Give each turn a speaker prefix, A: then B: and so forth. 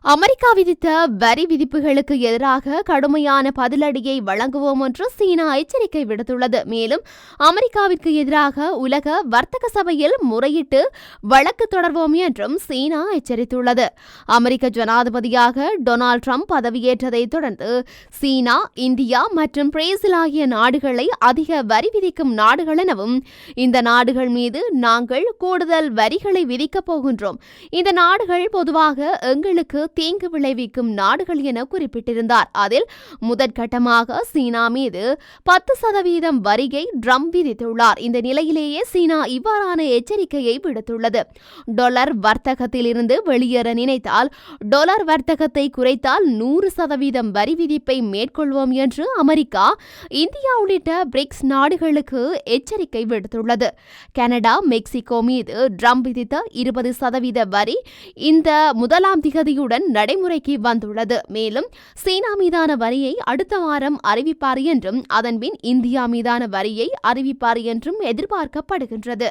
A: America விதித்த வரி விதிப்புகளுக்கு எதிராக கடுமையான பதிலடியை வழங்குவோம் என்று சீனா எச்சரிக்கை விடுத்துள்ளது. மேலும் அமெரிக்காவிற்கு எதிராக உலக வர்த்தக சபையில் முறையிட்டு வழக்கு தொடர்வோம் என்றும் சீனா எச்சரித்துள்ளது. அமெரிக்க ஜனாதிபதியாக டொனால்ட் ட்ரம்ப் பதவியேற்றதைத் தொடர்ந்து சீனா இந்தியா மற்றும் பிரேசில் ஆகிய நாடுகளை அதிக வரி விதிக்கும் நாடுகள் எனவும் இந்த நாடுகள் மீது நாங்கள் கூடுதல் வரிகளை விதிக்கப் போகின்றோம். இந்த நாடுகள் பொதுவாக எங்களுக்கு தீங்கு விளைவிக்கும் நாடுகள் என குறிப்பிட்டிருந்தார். அதில் முதற்கட்டமாக சீனா மீது பத்து சதவீதம் வரியை ட்ரம் விதித்துள்ளார். இந்த நிலையிலேயே சீனா இவ்வாறான எச்சரிக்கையை விடுத்துள்ளது. டொலர் வர்த்தகத்திலிருந்து வெளியேற நினைத்தால் டொலர் வர்த்தகத்தை குறைத்தால் நூறு சதவீதம் வரி விதிப்பை மேற்கொள்வோம் என்று அமெரிக்கா இந்தியா உள்ளிட்ட பிரிக்ஸ் நாடுகளுக்கு எச்சரிக்கை விடுத்துள்ளது. கனடா மெக்சிகோ மீது ட்ரம் விதித்த இருபது சதவீத வரி இந்த முதலாம் திகதியுடன் நடைமுறைக்கு வந்துள்ளது. மேலும் சீனா மீதான வரியை அடுத்த வாரம் அறிவிப்பார் என்றும் அதன்பின் இந்தியா மீதான வரியை அறிவிப்பார் என்றும் எதிர்பார்க்கப்படுகின்றது.